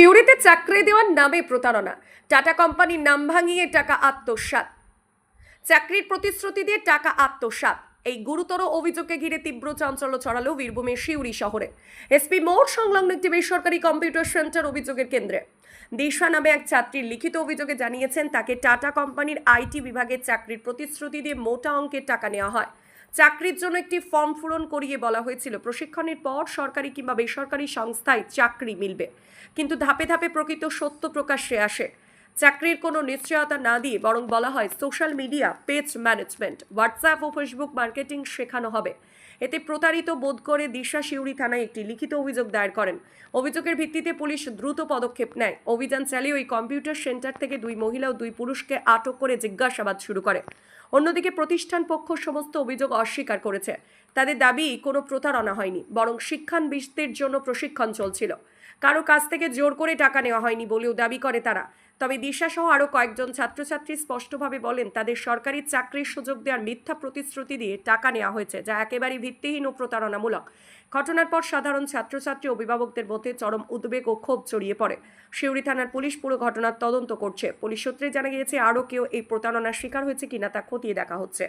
সিউড়িতে চাকরি দেওয়ার নামে প্রতারণা। টাটা কোম্পানির নাম ভাঙিয়ে টাকা আত্মসাৎ। চাকরির প্রতিশ্রুতি দিয়ে টাকা আত্মসাৎ। এই গুরুতর অভিযোগকে ঘিরে তীব্র চাঞ্চল্য ছড়ালো বীরভূমের সিউড়ি শহরে। এসপি মোড় সংলগ্ন একটি বেসরকারি কম্পিউটার সেন্টার অভিযোগের কেন্দ্রে। দিশা নামে এক ছাত্রীর লিখিত অভিযোগে জানিয়েছেন, তাকে টাটা কোম্পানির আইটি বিভাগের চাকরির প্রতিশ্রুতি দিয়ে মোটা অঙ্কের টাকা নেওয়া হয়। চাকরির জন্য একটি ফর্ম পূরণ করিয়ে বলা হয়েছিল। প্রশিক্ষণের পর সরকারি কিংবা বেসরকারি সংস্থায় চাকরি মিলবে। কিন্তু ধাপে ধাপে প্রকৃত সত্য প্রকাশ্যে আসে। চাকরির কোনো নিশ্চয়তা না দিয়ে বরং বলা হয় social media, page management, WhatsApp ও ফেসবুক মার্কেটিং শেখানো হবে। এতে প্রতারিত বোধ করে দিশা শিউরি থানায় একটি লিখিত অভিযোগ দায়ের করেন। অভিযোগের ভিত্তিতে পুলিশ দ্রুত পদক্ষেপ নেয়। অভিযান চালিয়ে ওই কম্পিউটার সেন্টার থেকে দুই মহিলা ও দুই পুরুষকে আটক করে জিজ্ঞাসাবাদ শুরু করে। অন্যদিকে প্রতিষ্ঠান পক্ষ সমস্ত অভিযোগ অস্বীকার করেছে। তাদের দাবি, কোনো প্রতারণা হয়নি, বরং শিক্ষানবিশদের জন্য প্রশিক্ষণ চলছিল। কারও কাছ থেকে জোর করে টাকা নেওয়া হয়নি বলেও দাবি করে তারা। তবে দিশা সহ আরও কয়েকজন ছাত্রছাত্রী স্পষ্টভাবে বলেন তাদের সরকারি চাকরির সুযোগ দেওয়ার মিথ্যা প্রতিশ্রুতি দিয়ে টাকা নেওয়া হয়েছে যা একেবারেই ভিত্তিহীন ও প্রতারণামূলক। ঘটনার পর সাধারণ ছাত্রছাত্রী অভিভাবকদের মধ্যে চরম উদ্বেগ ও ক্ষোভ ছড়িয়ে পড়ে। শিউরি থানার পুলিশ পুরো ঘটনার তদন্ত করছে। পুলিশ সূত্রে জানা গিয়েছে আরও কেউ এই প্রতারণার শিকার হয়েছে কিনা তা খতিয়ে দেখা হচ্ছে।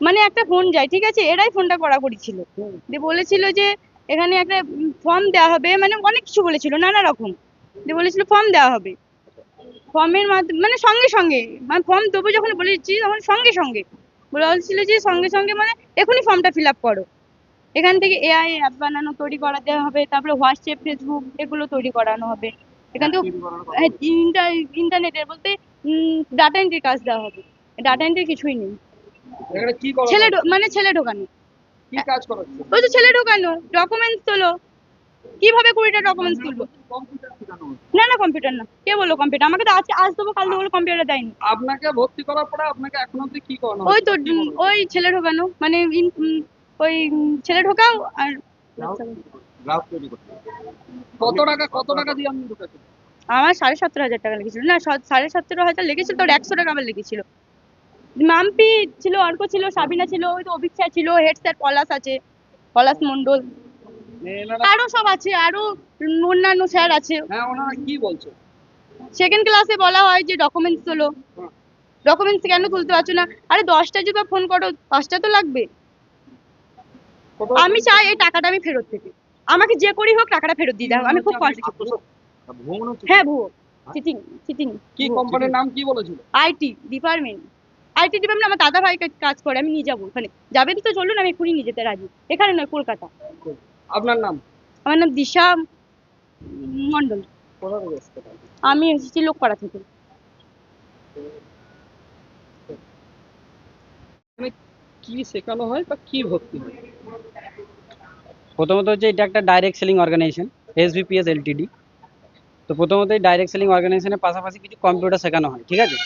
মানে একটা ফোন যায় ঠিক আছে? এরাই ফোনটা করাকরি ছিল। দিয়ে বলেছিল যে এখানে একটা ফর্ম দেওয়া হবে মানে অনেক কিছু বলেছিল নানা রকম। দিয়ে বলেছিল ফর্ম দেওয়া হবে। ফর্মের মাধ্যমে মানে সঙ্গে সঙ্গে মানে ফর্ম দেবো যখন বলেছি তখন সঙ্গে সঙ্গে। বলছিল যে সঙ্গে সঙ্গে মানে এখনই ফর্মটা ফিল আপ করো। এখান থেকে এআই অ্যাপ বানানো তৈরি করাতে হবে তারপরে হোয়াটসঅ্যাপ ফেসবুক এগুলো তৈরি করানো হবে। এখান থেকে হ্যাঁ, ইন্টার ইন্টারনেটের বলতে ডাটা এন্ট্রির কাজ দেওয়া হবে। ডাটা এন্ট্রি কিছুই নেই। ছেলে মানে ছেলে ঢোকানো। কি কাজ করাচ্ছে? ওই তো ছেলে ঢোকানো ডকুমেন্টস তোলো। কীভাবে কুড়িটা ডকুমেন্টস তুলবো। না না কম্পিউটার না। কে বলল কম্পিউটার আমাকে তো আজকে আজ দেবো কাল দেবো কম্পিউটার দেয়নি। আপনাকে ভর্তি করার পরে আপনাকে এখন অবধি কি করানো ওই তো? ওই ছেলে ঢোকানো মানে ওই ছেলে ঢোকাও আর কত টাকা কত টাকা দিয়ে আমার সাড়ে সতেরো হাজার টাকা লেগেছিল। না সাড়ে সতেরো হাজার লেগেছিল তোর একশো টাকা আমার লেগেছিল। মাম্পি ছিল অর্ক ছিল সাবিনা ছিল ওই তো অভিক্ষা ছিল হেড স্যার পলাশ আছে পলাশ মন্ডল আরও সব আছে আরও অন্যান্য স্যার আছে। হ্যাঁ ওনারা কি বলছে? সেকেন্ড ক্লাসে বলা হয় যে ডকুমেন্টস তোলো ডকুমেন্টস কেন তুলতে পারছ না? আরে দশটা যদি ফোন করো পাঁচটা তো লাগবে। আমি চাই এই টাকাটা আমি ফেরত পেতে আমাকে যে করি হোক টাকাটা ফেরত দিয়ে দাও আমি খুব কষ্ট হ্যাঁ ভুয়ো। চিটিং চিটিং কি কোম্পানির নাম কি বলেছিল? আইটি ডিপার্টমেন্ট আইটি ডিপার্টমেন্ট আমার দাদা ভাই কাজ করে আমি নিয়ে যাব ওখানে। যাবেন তো চলুন আমি এক্ষুনি নিয়ে যেতে রাজি। এখানে নয় কলকাতা। আপনার নাম? আমার নাম দিশা মন্ডল? আমি এসেছি লোকপাড়া থেকে। কি শেখানো হয় বা কি ভর্তি হয়? প্রথমত হচ্ছে এটা একটা direct selling organisation SBPS LTD তো প্রথমত এই ডাইরেক্ট সেলিং অর্গানাইজেশনের পাশাপাশি কিছু কম্পিউটার শেখানো হয় ঠিক আছে?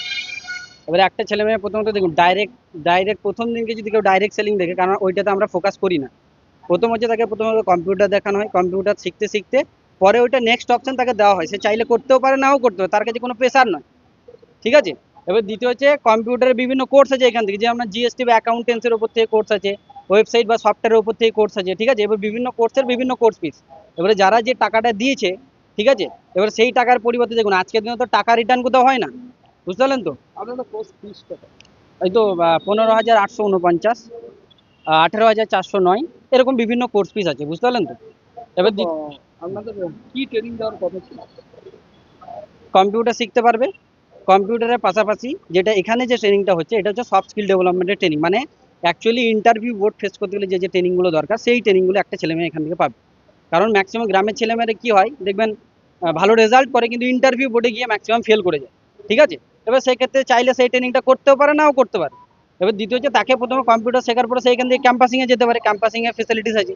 এবারে একটা ছেলে মেয়ে প্রথমত দেখুন ডাইরেক্ট ডাইরেক্ট প্রথম দিনকে যদি কেউ ডাইরেক্ট সেলিং দেখে, কারণ ওইটাতে আমরা ফোকাস করি না। প্রথম হচ্ছে তাকে প্রথমত কম্পিউটার দেখানো হয় কম্পিউটার শিখতে শিখতে, পরে ওইটা নেক্সট অপশন তাকে দেওয়া হয়। সে চাইলে করতেও পারে, নাও করতে পারে, তার কাছে কোনো প্রেশার নয়। ঠিক আছে? এবার দ্বিতীয় হচ্ছে কম্পিউটারের বিভিন্ন কোর্স আছে এখান থেকে, যে আমরা জিএসটি বা অ্যাকাউন্টেন্সের উপর থেকে কোর্স আছে ওয়েবসাইট বা সফটওয়্যারের উপর থেকে কোর্স আছে, ঠিক আছে? এবার বিভিন্ন কোর্সের বিভিন্ন কোর্স ফিস এবারে যারা যে টাকাটা দিয়েছে, ঠিক আছে? এবার সেই টাকার পরিবর্তে দেখুন, আজকের দিনে তো টাকা রিটার্ন কোথাও হয় না। বুঝতে পারলেন তো? এই তো পনেরো হাজার আটশো উনপঞ্চাশ আঠেরো হাজার চারশো নয় এরকম বিভিন্ন কোর্স ফিস আছে বুঝতে পারলেন তো? এবার আপনাদের কি ট্রেনিং দেওয়ার কথা ছিল? কম্পিউটার শিখতে পারবে কম্পিউটারের পাশাপাশি যেটা এখানে যে ট্রেনিংটা হচ্ছে এটা হচ্ছে সফট স্কিল ডেভেলপমেন্টের ট্রেনিং মানে অ্যাকচুয়ালি ইন্টারভিউ বোর্ড ফেস করতে গেলে যে যে ট্রেনিংগুলো দরকার সেই ট্রেনিংগুলো একটা ছেলে মেয়ে এখান থেকে পাবে। কারণ ম্যাক্সিমাম গ্রামের ছেলেমেয়েরা কী হয় দেখবেন ভালো রেজাল্ট করে কিন্তু ইন্টারভিউ বোর্ডে গিয়ে ম্যাক্সিমাম ফেল করে যায় ঠিক আছে? এবার সেই ক্ষেত্রে চাইলে সেই ট্রেনিংটা করতেও পারে, নাও করতে পারে। এবার দ্বিতীয় হচ্ছে তাকে প্রথমে কম্পিউটার শেখার পরে সেইখান থেকে ক্যাম্পাসিংয়ে যেতে পারে। ক্যাম্পাসিংয়ের ফেসিলিটিস আছে।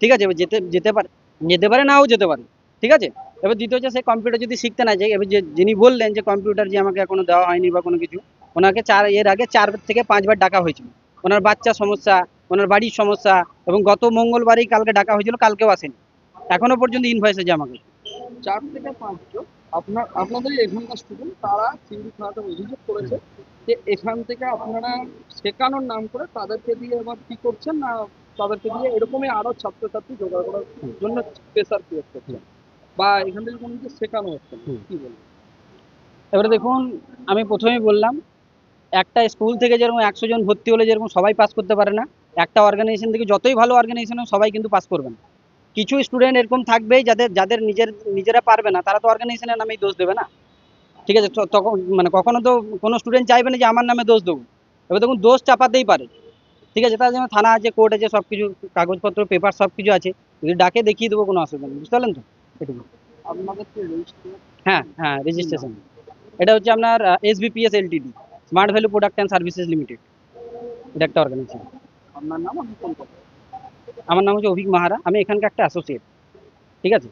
ঠিক আছে, এবার যেতে যেতে পারে। যেতে পারে, নাও যেতে পারে। ঠিক আছে? এবার দ্বিতীয় হচ্ছে সেই কম্পিউটার যদি শিখতে না যায়, এবার যে, যিনি বললেন যে কম্পিউটার যে আমাকে এখনও দেওয়া হয়নি বা কোনো কিছু, ওনাকে চার, এর আগে চার থেকে পাঁচবার ডাকা হয়েছিল। ওনার বাচ্চা সমস্যা, ওনার বাড়ির সমস্যা এবং গত মঙ্গলবারেই কালকে ডাকা হয়েছিল, কালকেও আসেনি। এখনও পর্যন্ত ইনভয়েস আছে আমাকে। চার থেকে পাঁচজন আপনার আপনাদের এখানকার স্টুডেন্ট তারা সিউড়ি থানাতে অভিযোগ করেছে যে এখান থেকে আপনারা শেখানোর নাম করে তাদেরকে দিয়ে এবার কি করছেন না তাদেরকে দিয়ে এরকমই আরও ছাত্রছাত্রী জোগাড় করার জন্য প্রেসার ক্রিয়েট করছেন? বা এখান থেকে কোনো কিছু শেখানো হচ্ছে। কি বলব এবারে দেখুন আমি প্রথমেই বললাম একটা স্কুল থেকে যেরকম একশো জন ভর্তি হলে যেরকম সবাই পাস করতে পারে না একটা অর্গানাইজেশন থেকে যতই ভালো অর্গানাইজেশন হোক সবাই কিন্তু পাস করবে না। কিছু স্টুডেন্ট এরকম থাকবেই যাদের যাদের নিজের নিজেরা পারবে না তারা তো অর্গানাইজেশনের নামেই দোষ দেবে না। ঠিক আছে তখন মানে কখনো তো কোনো স্টুডেন্ট চাইবে না যে আমার নামে দোষ দেবো। এবার দেখুন দোষ চাপাতেই পারে। ঠিক আছে তার জন্য থানা আছে কোর্ট আছে সব কিছু কাগজপত্র পেপার সব কিছু আছে। যদি ডাকে দেখিয়ে দেবো কোনো অসুবিধা নেই। বুঝতে পারলেন তো? এটুকু। হ্যাঁ হ্যাঁ রেজিস্ট্রেশন এটা হচ্ছে আপনার S SBPS LTD smart value product and services limited এটা একটা অর্গানাইজেশন আপনার নাম ফোন আমার নাম হচ্ছে অভিক মাহারা আমি এখানকার একটা অ্যাসোসিয়েট ঠিক আছে?